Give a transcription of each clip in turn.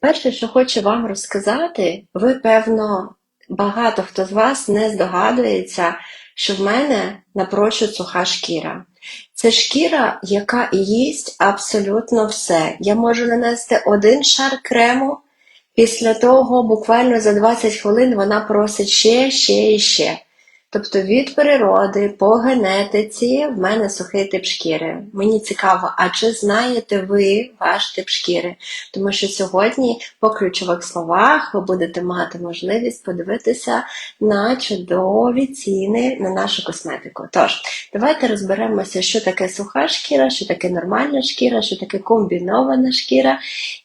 Перше, що хочу вам розказати, ви, певно, багато хто з вас не здогадується, що в мене напрочуд суха шкіра. Це шкіра, яка їсть абсолютно все. Я можу нанести один шар крему, після того буквально за 20 хвилин вона просить ще, ще і ще. Тобто від природи по генетиці в мене сухий тип шкіри. Мені цікаво, а чи знаєте ви ваш тип шкіри? Тому що сьогодні по ключових словах ви будете мати можливість подивитися на чудові ціни на нашу косметику. Тож, давайте розберемося, що таке суха шкіра, що таке нормальна шкіра, що таке комбінована шкіра,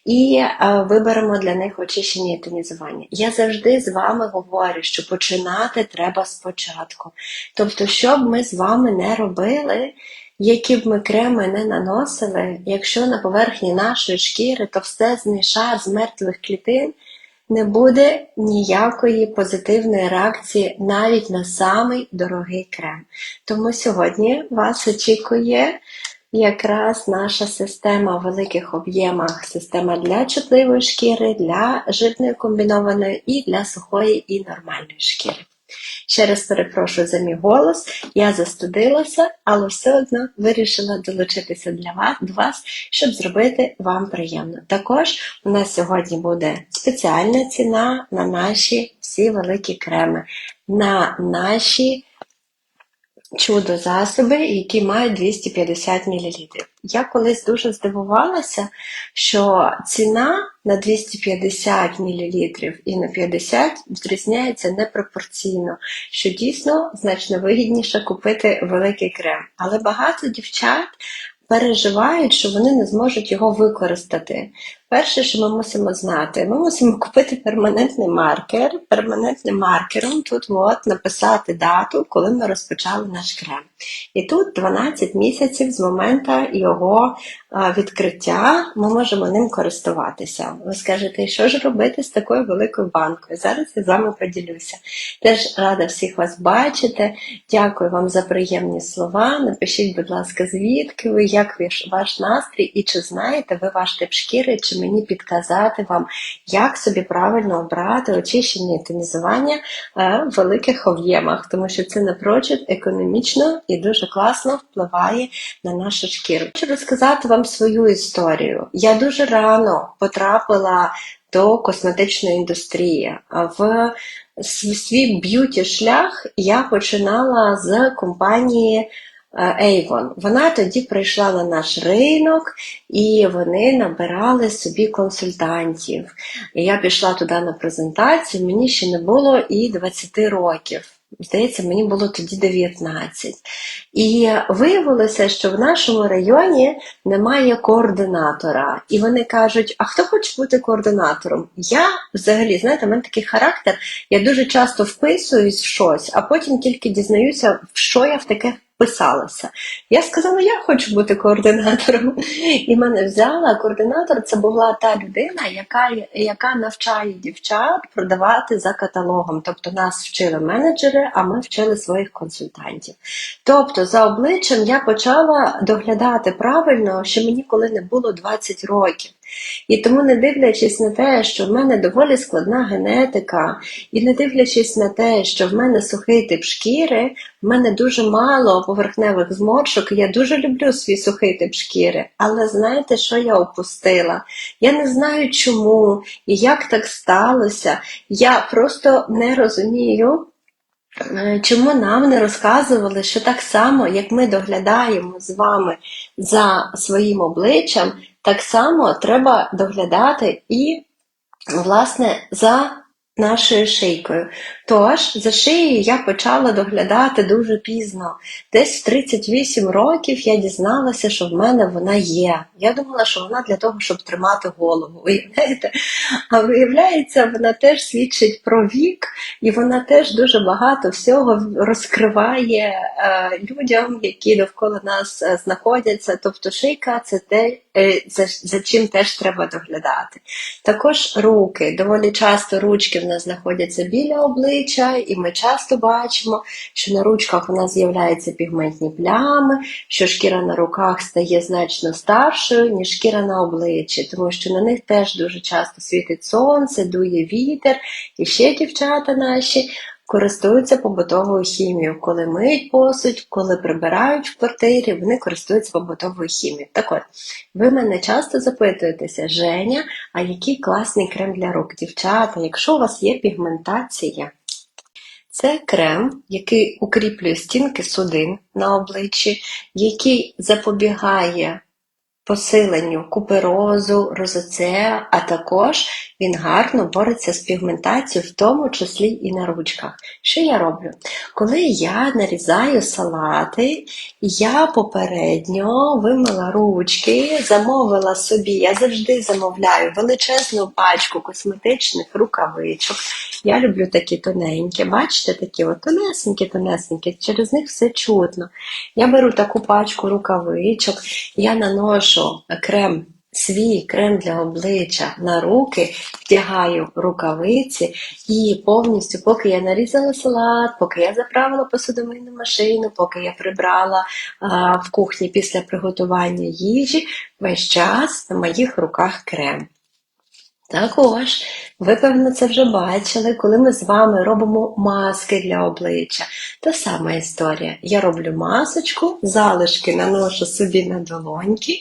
і е, виберемо для них очищення і тонізування. Я завжди з вами говорю, що починати треба спочатку. Тобто, що б ми з вами не робили, які б ми креми не наносили, якщо на поверхні нашої шкіри товстезний шар з мертвих клітин, не буде ніякої позитивної реакції навіть на самий дорогий крем. Тому сьогодні вас очікує якраз наша система в великих об'ємах, система для чутливої шкіри, для жирної комбінованої і для сухої і нормальної шкіри. Ще раз перепрошую за мій голос, я застудилася, але все одно вирішила долучитися для вас, до вас, щоб зробити вам приємно. Також у нас сьогодні буде спеціальна ціна на наші всі великі креми, на наші чудо-засоби, які мають 250 мл. Я колись дуже здивувалася, що ціна на 250 мл і на 50 відрізняється непропорційно, що дійсно значно вигідніше купити великий крем. Але багато дівчат переживають, що вони не зможуть його використати. Перше, що ми мусимо знати, ми мусимо купити перманентний маркер. Перманентним маркером тут от написати дату, коли ми розпочали наш крем. І тут 12 місяців з моменту його відкриття ми можемо ним користуватися. Ви скажете, що ж робити з такою великою банкою? Зараз я з вами поділюся. Теж рада всіх вас бачити. Дякую вам за приємні слова. Напишіть, будь ласка, звідки ви, як ваш настрій, і чи знаєте ви ваш тип шкіри, чи мені підказати вам, як собі правильно обрати очищення і тонізування в великих об'ємах, тому що це напрочуд економічно і дуже класно впливає на нашу шкіру. Хочу розказати вам свою історію. Я дуже рано потрапила до косметичної індустрії. В свій б'юті шлях я починала з компанії Avon. Вона тоді прийшла на наш ринок і вони набирали собі консультантів. Я пішла туди на презентацію, мені ще не було і 20 років. Здається, мені було тоді 19. І виявилося, що в нашому районі немає координатора. І вони кажуть: а хто хоче бути координатором? Я взагалі, знаєте, в мене такий характер, я дуже часто вписуюсь в щось, а потім тільки дізнаюся, в що я в таке вписалася. Я сказала, я хочу бути координатором. І мене взяла. Координатор це була та людина, яка яка навчає дівчат продавати за каталогом. Тобто нас вчили менеджери, а ми вчили своїх консультантів. Тобто, за обличчям я почала доглядати правильно, що мені коли не було 20 років. І тому, не дивлячись на те, що в мене доволі складна генетика, і не дивлячись на те, що в мене сухий тип шкіри, в мене дуже мало поверхневих зморшок, я дуже люблю свій сухий тип шкіри. Але знаєте, що я опустила? Я не знаю чому і як так сталося. Я просто не розумію. Е, чому нам не розказували, що так само, як ми доглядаємо з вами за своїм обличчям, так само треба доглядати і, власне, за нашою шийкою. Тож, за шиєю я почала доглядати дуже пізно. Десь в 38 років я дізналася, що в мене вона є. Я думала, що вона для того, щоб тримати голову. Уявляєте? А виявляється, вона теж свідчить про вік, і вона теж дуже багато всього розкриває е, людям, які довкола нас е, знаходяться. Тобто шийка це те, е, за, за чим теж треба доглядати. Також руки. Доволі часто ручки в нас знаходяться біля обличчя, і ми часто бачимо, що на ручках у нас з'являються пігментні плями, що шкіра на руках стає значно старшою, ніж шкіра на обличчі, тому що на них теж дуже часто світить сонце, дує вітер, і ще дівчата наші користуються побутовою хімією. Коли миють посуд, коли прибирають в квартирі, вони користуються побутовою хімією. Так от, ви мене часто запитуєтеся, Женя, а який класний крем для рук? Дівчата, якщо у вас є пігментація, це крем, який укріплює стінки судин на обличчі, який запобігає посиленню куперозу, розоцеа, а також він гарно бореться з пігментацією, в тому числі і на ручках. Що я роблю? Коли я нарізаю салати, я попередньо вимила ручки, замовила собі, я завжди замовляю величезну пачку косметичних рукавичок. Я люблю такі тоненькі, бачите, такі от тонесенькі, тонесенькі, через них все чутно. Я беру таку пачку рукавичок, я наношу крем, свій крем для обличчя на руки, вдягаю рукавиці і повністю, поки я нарізала салат, поки я заправила посудомийну машину, поки я прибрала а, в кухні після приготування їжі, весь час на моїх руках крем. Також, ви, певно, це вже бачили, коли ми з вами робимо маски для обличчя. Та сама історія. Я роблю масочку, залишки наношу собі на долоньки,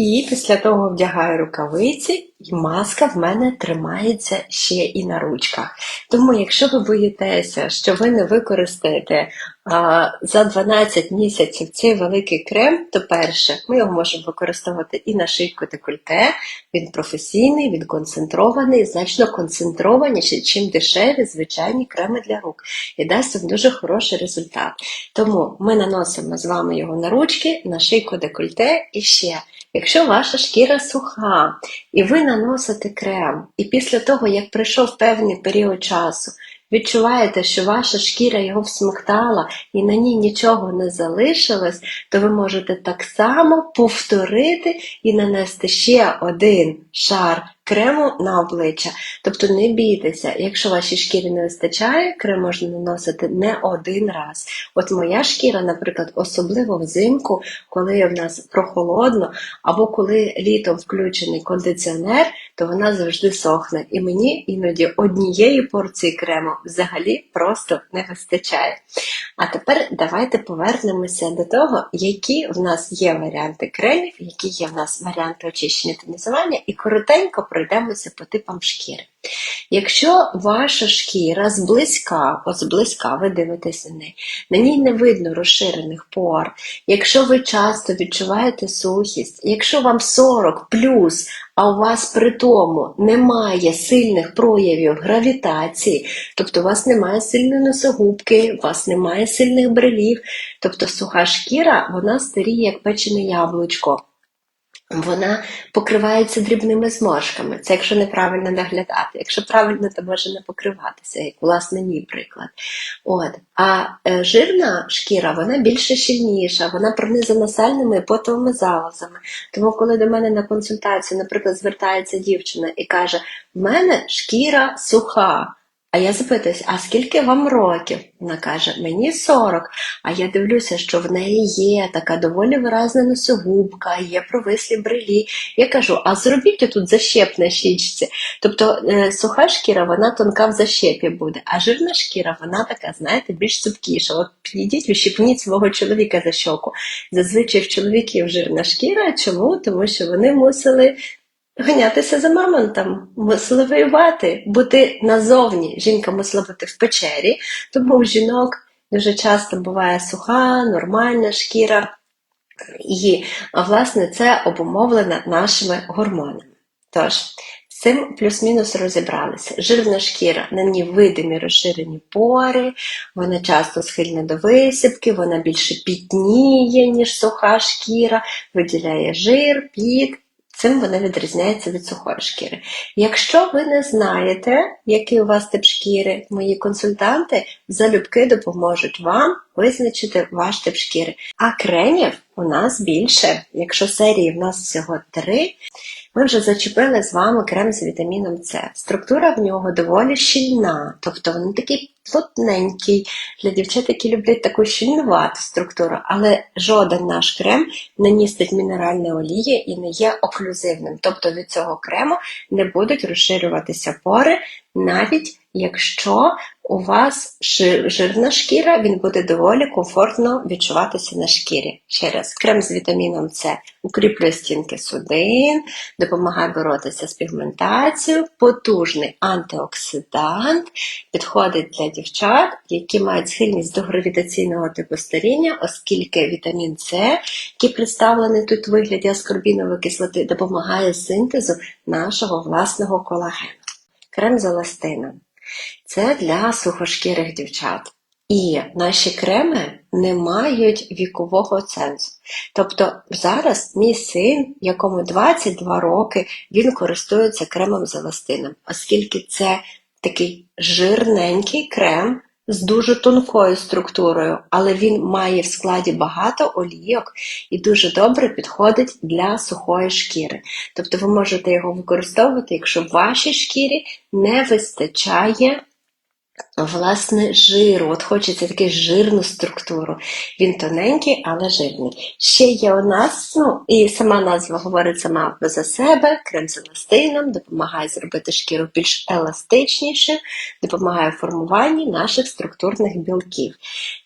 і після того вдягаю рукавиці, і маска в мене тримається ще і на ручках. Тому, якщо ви боїтеся, що ви не використаєте а, за 12 місяців цей великий крем, то перше, ми його можемо використовувати і на шийку декольте, він професійний, він концентрований, значно концентрованіший, чим дешеві звичайні креми для рук. І дасть вам дуже хороший результат. Тому ми наносимо з вами його на ручки, на шийку декольте і ще. Якщо ваша шкіра суха, і ви наносите крем, і після того, як пройшов певний період часу, відчуваєте, що ваша шкіра його всмоктала і на ній нічого не залишилось, то ви можете так само повторити і нанести ще один шар крему на обличчя. Тобто не бійтеся, якщо вашій шкірі не вистачає, крем можна наносити не один раз. От моя шкіра, наприклад, особливо взимку, коли в нас прохолодно, або коли літом включений кондиціонер, то вона завжди сохне. І мені іноді однієї порції крему взагалі просто не вистачає. А тепер давайте повернемося до того, які в нас є варіанти кремів, які є в нас варіанти очищення тонізування, і коротенько пройдемося по типам шкіри. Якщо ваша шкіра зблизька, от зблизька ви дивитеся на неї, на ній не видно розширених пор, якщо ви часто відчуваєте сухість, якщо вам 40 плюс, а у вас при тому немає сильних проявів гравітації, тобто у вас немає сильної носогубки, у вас немає сильних брелів, тобто суха шкіра, вона старіє, як печене яблучко. Вона покривається дрібними зморшками. Це якщо неправильно наглядати. Якщо правильно, то може не покриватися, як власне мій приклад. От. А е, жирна шкіра, вона більше щільніша, вона пронизана сальними і потовими залозами. Тому, коли до мене на консультацію, наприклад, звертається дівчина і каже: в мене шкіра суха. А я запитуюсь, а скільки вам років? Вона каже, мені 40. А я дивлюся, що в неї є така доволі виразна носогубка, є провислі брелі. Я кажу, а зробіть тут защеп на щічці. Тобто е, суха шкіра, вона тонка в защепі буде, а жирна шкіра, вона така, знаєте, більш цупкіша. От підійдіть, ущипніть свого чоловіка за щоку. Зазвичай в чоловіків жирна шкіра. Чому? Тому що вони мусили ганятися за мамонтом, воювати, бути назовні. Жінка мусила бути в печері, тому у жінок дуже часто буває суха, нормальна шкіра. І, власне, це обумовлено нашими гормонами. Тож, з цим плюс-мінус розібралися. Жирна шкіра, на ній видимі розширені пори, вона часто схильна до висипки, вона більше пітніє, ніж суха шкіра, виділяє жир, піт. Цим вона відрізняється від сухої шкіри. Якщо ви не знаєте, який у вас тип шкіри, мої консультанти залюбки допоможуть вам визначити ваш тип шкіри. А кремів у нас більше. Якщо серії в нас всього три, ми вже зачепили з вами крем з вітаміном С. Структура в нього доволі щільна, тобто він такий плотненький для дівчат, які люблять таку щільнувату структуру, але жоден наш крем не містить мінеральної олії і не є оклюзивним. Тобто від цього крему не будуть розширюватися пори, навіть якщо у вас жирна шкіра, він буде доволі комфортно відчуватися на шкірі. Ще раз, крем з вітаміном С укріплює стінки судин, допомагає боротися з пігментацією, потужний антиоксидант, підходить для дівчат, які мають схильність до гравітаційного типу старіння, оскільки вітамін С, який представлений тут у вигляді аскорбінової кислоти, допомагає синтезу нашого власного колагену. Крем з еластином. Це для сухошкірих дівчат. І наші креми не мають вікового сенсу. Тобто зараз мій син, якому 22 роки, він користується кремом з еластином, оскільки це такий жирненький крем з дуже тонкою структурою, але він має в складі багато олійок і дуже добре підходить для сухої шкіри. Тобто ви можете його використовувати, якщо в вашій шкірі не вистачає власне жиру. От хочеться таку жирну структуру. Він тоненький, але жирний. Ще є у нас, ну і сама назва говорить сама за себе, крем з еластином, допомагає зробити шкіру більш еластичнішою, допомагає формуванні наших структурних білків.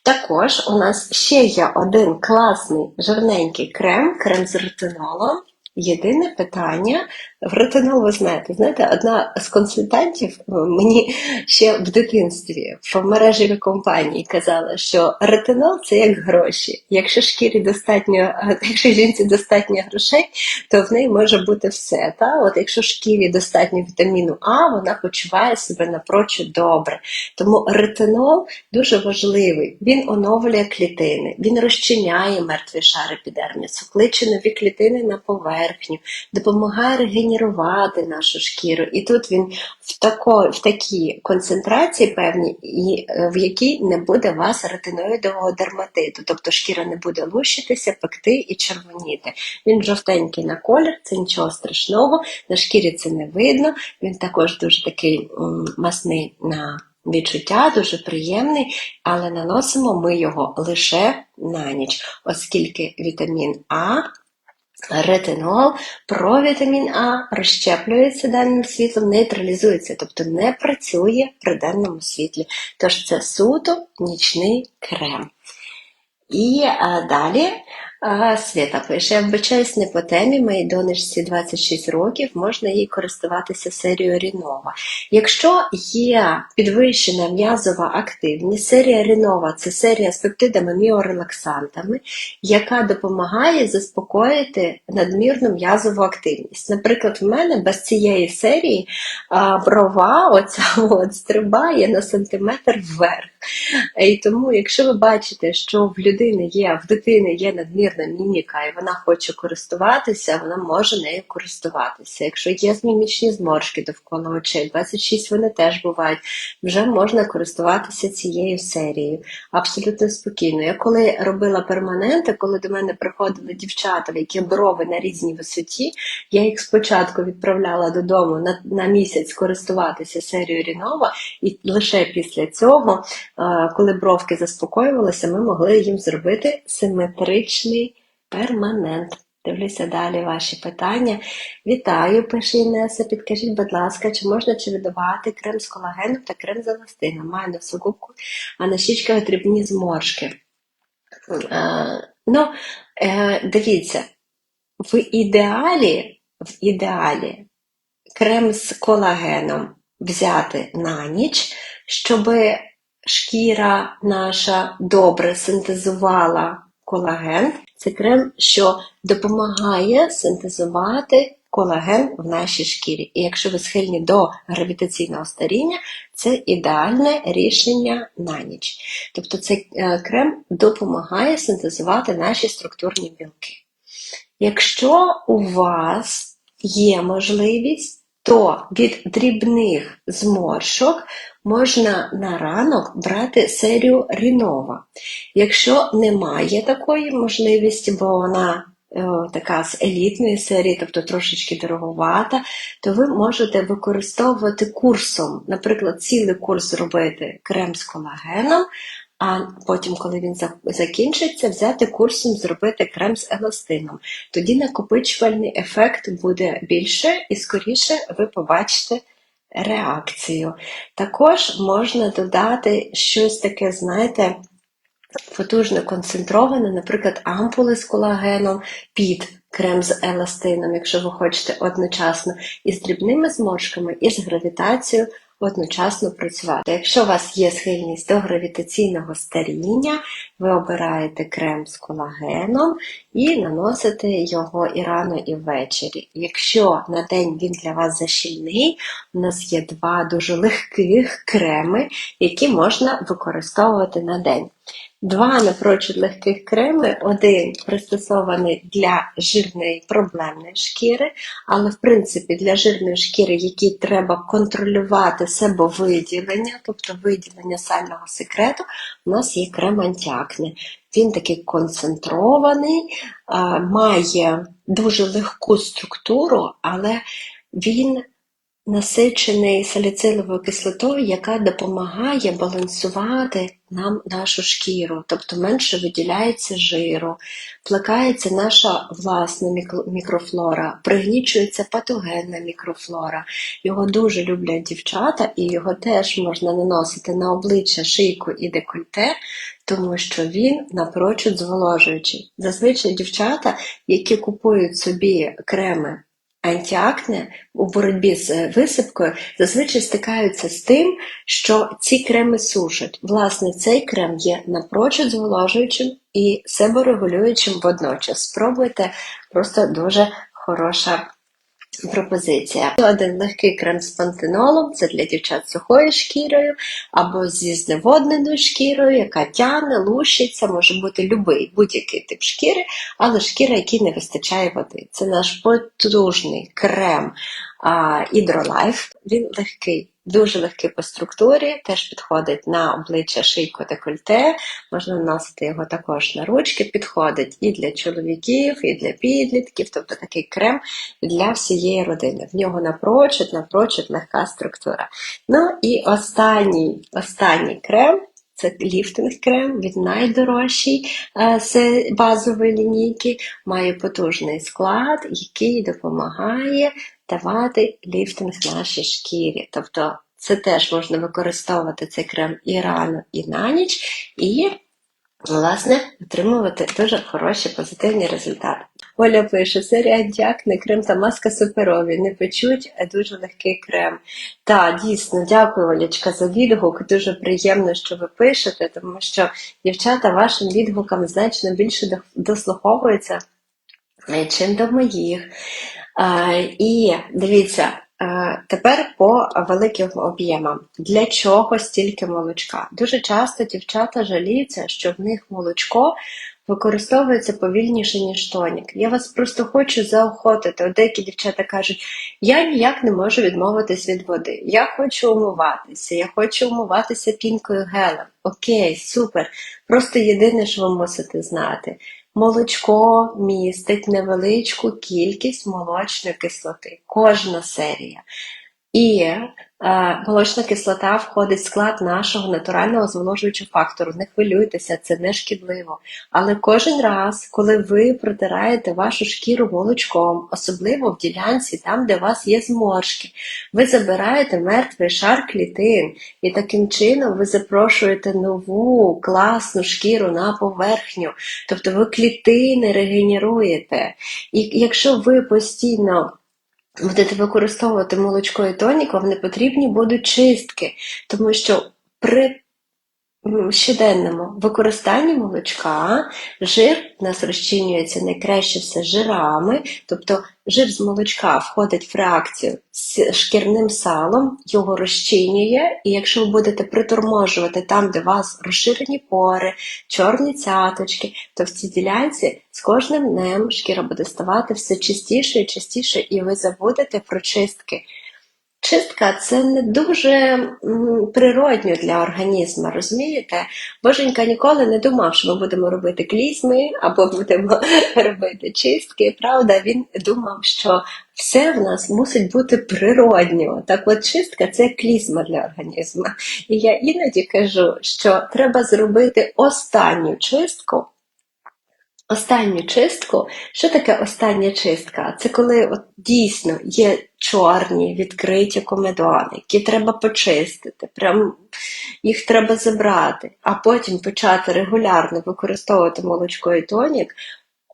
Також у нас ще є один класний жирненький крем, крем з ретинолом. Єдине питання в ретинол, ви знаєте, знаєте, одна з консультантів е, мені ще в дитинстві в мережевій компанії казала, що ретинол це як гроші. Якщо шкірі достатньо, е, якщо жінці достатньо грошей, то в неї може бути все. Та? От якщо шкірі достатньо вітаміну А, вона почуває себе напрочуд добре. Тому ретинол дуже важливий. Він оновлює клітини, він розчиняє мертві шари епідермісу, кличе нові клітини на поверхню, допомагає регенерувати нашу шкіру. І тут він в, тако, в такій концентрації певній, е, в якій не буде вас ретиноїдового дерматиту, тобто шкіра не буде лущитися, пекти і червоніти. Він жовтенький на колір, це нічого страшного, на шкірі це не видно. Він також дуже такий масний на відчуття, дуже приємний, але наносимо ми його лише на ніч, оскільки вітамін А. Ретинол, провітамін А розщеплюється денним світлом, нейтралізується, тобто не працює при денному світлі. Тож це суто нічний крем. І а, далі а, Свята пише, я вбачаюсь не по темі, моїй донечці 26 років, можна їй користуватися серією Рінова. Якщо є підвищена м'язова активність, серія Рінова це серія з пептидами міорелаксантами, яка допомагає заспокоїти надмірну м'язову активність. Наприклад, в мене без цієї серії а, брова оця от, стрибає на сантиметр вверх. І тому, якщо ви бачите, що в людини є, в дитини є надмірна міміка, і вона хоче користуватися, вона може нею користуватися. Якщо є мімічні зморшки довкола очей, 26 вони теж бувають, вже можна користуватися цією серією. Абсолютно спокійно. Я коли робила перманенти, коли до мене приходили дівчата, які брови на різній висоті, я їх спочатку відправляла додому на, на місяць користуватися серією Рінова, і лише після цього е, коли бровки заспокоювалися, ми могли їм зробити симетричний перманент. Дивлюся далі ваші питання. Вітаю, пише Інеса. Підкажіть, будь ласка, чи можна чередувати крем з колагеном та крем з еластином? Маю носу губку, а на щічках дрібні зморшки. Е, ну, е, дивіться, в ідеалі, в ідеалі крем з колагеном взяти на ніч, щоб шкіра наша добре синтезувала колаген. Це крем, що допомагає синтезувати колаген в нашій шкірі. І якщо ви схильні до гравітаційного старіння, це ідеальне рішення на ніч. Тобто цей е, крем допомагає синтезувати наші структурні білки. Якщо у вас є можливість, то від дрібних зморшок можна на ранок брати серію Рінова. Якщо немає такої можливості, бо вона е, така з елітної серії, тобто трошечки дороговата, то ви можете використовувати курсом, наприклад, цілий курс зробити крем з колагеном, а потім, коли він закінчиться, взяти курсом зробити крем з еластином. Тоді накопичувальний ефект буде більше і скоріше ви побачите реакцію. Також можна додати щось таке, знаєте, потужно концентроване, наприклад, ампули з колагеном під крем з еластином, якщо ви хочете одночасно із дрібними зморшками, і з гравітацією одночасно працювати. Якщо у вас є схильність до гравітаційного старіння, ви обираєте крем з колагеном і наносите його і рано, і ввечері. Якщо на день він для вас защільний, у нас є два дуже легких креми, які можна використовувати на день. Два напрочуд легких креми, один пристосований для жирної проблемної шкіри, але в принципі для жирної шкіри, якій треба контролювати себовиділення, тобто виділення сального секрету, у нас є крем антіакне. Він такий концентрований, має дуже легку структуру, але він насичений саліциловою кислотою, яка допомагає балансувати нам нашу шкіру, тобто менше виділяється жиру, плекається наша власна мікрофлора, пригнічується патогенна мікрофлора. Його дуже люблять дівчата, і його теж можна наносити на обличчя, шийку і декольте, тому що він напрочуд зволожуючий. Зазвичай дівчата, які купують собі креми антіакне у боротьбі з висипкою зазвичай стикаються з тим, що ці креми сушать. Власне, цей крем є напрочуд зволожуючим і себорегулюючим водночас. Спробуйте просто дуже хороша пропозиція. Один легкий крем з пантенолом, це для дівчат з сухою шкірою або зі зневодненою шкірою, яка тяне, лущиться, може бути любий будь-який тип шкіри, але шкіра, якій не вистачає води. Це наш потужний крем а, Hydrolife. Він легкий, дуже легкий по структурі, теж підходить на обличчя шийку декольте, можна наносити його також на ручки, підходить і для чоловіків, і для підлітків, тобто такий крем для всієї родини. В нього напрочуд, напрочуд легка структура. Ну і останній, останній крем. Це ліфтинг крем, він найдорожчий е, з базової лінійки, має потужний склад, який допомагає давати ліфтинг нашій шкірі. Тобто це теж можна використовувати цей крем і рано, і на ніч, і власне отримувати дуже хороші позитивні результати. Оля пише, серія дякне, крем та маска суперові, не печуть, а дуже легкий крем. Так, дійсно, дякую, Олечка, за відгук. Дуже приємно, що ви пишете, тому що дівчата вашим відгукам значно більше дослуховуються, е, чим до моїх. А, І дивіться, е, тепер по великим об'ємам. Для чого стільки молочка? Дуже часто дівчата жаліються, що в них молочко використовується повільніше, ніж тонік. Я вас просто хочу заохотити. От деякі дівчата кажуть, я ніяк не можу відмовитись від води. Я хочу умиватися, я хочу умиватися пінкою гелем. Окей, супер. Просто єдине, що ви мусите знати. Молочко містить невеличку кількість молочної кислоти, кожна серія. І молочна кислота входить в склад нашого натурального зволожуючого фактору. Не хвилюйтеся, це не шкідливо. Але кожен раз, коли ви протираєте вашу шкіру молочком, особливо в ділянці, там, де у вас є зморшки, ви забираєте мертвий шар клітин, і таким чином ви запрошуєте нову класну шкіру на поверхню. Тобто ви клітини регенеруєте. І якщо ви постійно будете використовувати молочко і тонік, вам не потрібні будуть чистки, тому що при м, щоденному використанні молочка жир у нас розчинюється найкраще все жирами, тобто жир з молочка входить в реакцію з шкірним салом, його розчинює, і якщо ви будете приторможувати там, де у вас розширені пори, чорні цяточки, то в цій ділянці з кожним днем шкіра буде ставати все чистіше і чистіше, і ви забудете про чистки. Чистка це не дуже природньо для організму, розумієте? Боженька ніколи не думав, що ми будемо робити клізми або будемо робити чистки. Правда, він думав, що все в нас мусить бути природньо. Так от чистка це клізма для організму. І я іноді кажу, що треба зробити останню чистку. Останню чистку. Що таке остання чистка? Це коли от дійсно є чорні відкриті комедони, які треба почистити, прям їх треба забрати, а потім почати регулярно використовувати молочко і тонік,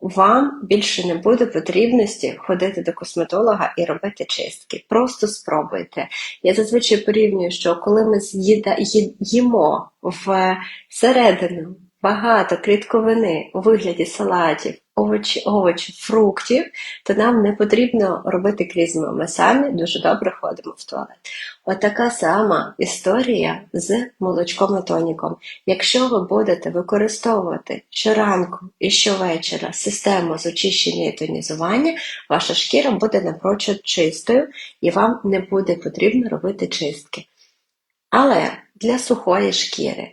вам більше не буде потрібності ходити до косметолога і робити чистки. Просто спробуйте. Я зазвичай порівнюю, що коли ми з'їда, ї- їмо в середину багато клітковини у вигляді салатів, овочі, овочів, фруктів, то нам не потрібно робити клізму. Ми самі дуже добре ходимо в туалет. Отака сама історія з молочком і тоніком. Якщо ви будете використовувати щоранку і щовечора систему з очищення і тонізування, ваша шкіра буде напрочуд чистою і вам не буде потрібно робити чистки. Але для сухої шкіри,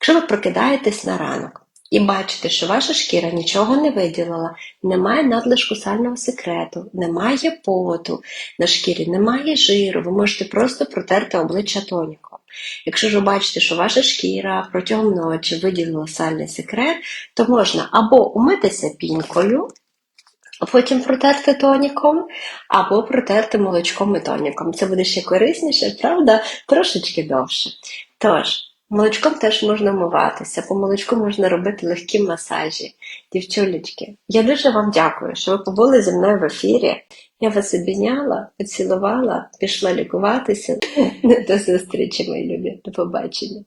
якщо ви прокидаєтесь на ранок і бачите, що ваша шкіра нічого не виділила, немає надлишку сального секрету, немає поту на шкірі, немає жиру, ви можете просто протерти обличчя тоніком. Якщо ж ви бачите, що ваша шкіра протягом ночі виділила сальний секрет, то можна або умитися пінькою, а потім протерти тоніком, або протерти молочком і тоніком. Це буде ще корисніше, правда, трошечки довше. Тож, молочком теж можна вмиватися, по молочку можна робити легкі масажі. Дівчулечки, я дуже вам дякую, що ви побули зі мною в ефірі. Я вас обійняла, поцілувала, пішла лікуватися. До зустрічі, мої любі. До побачення.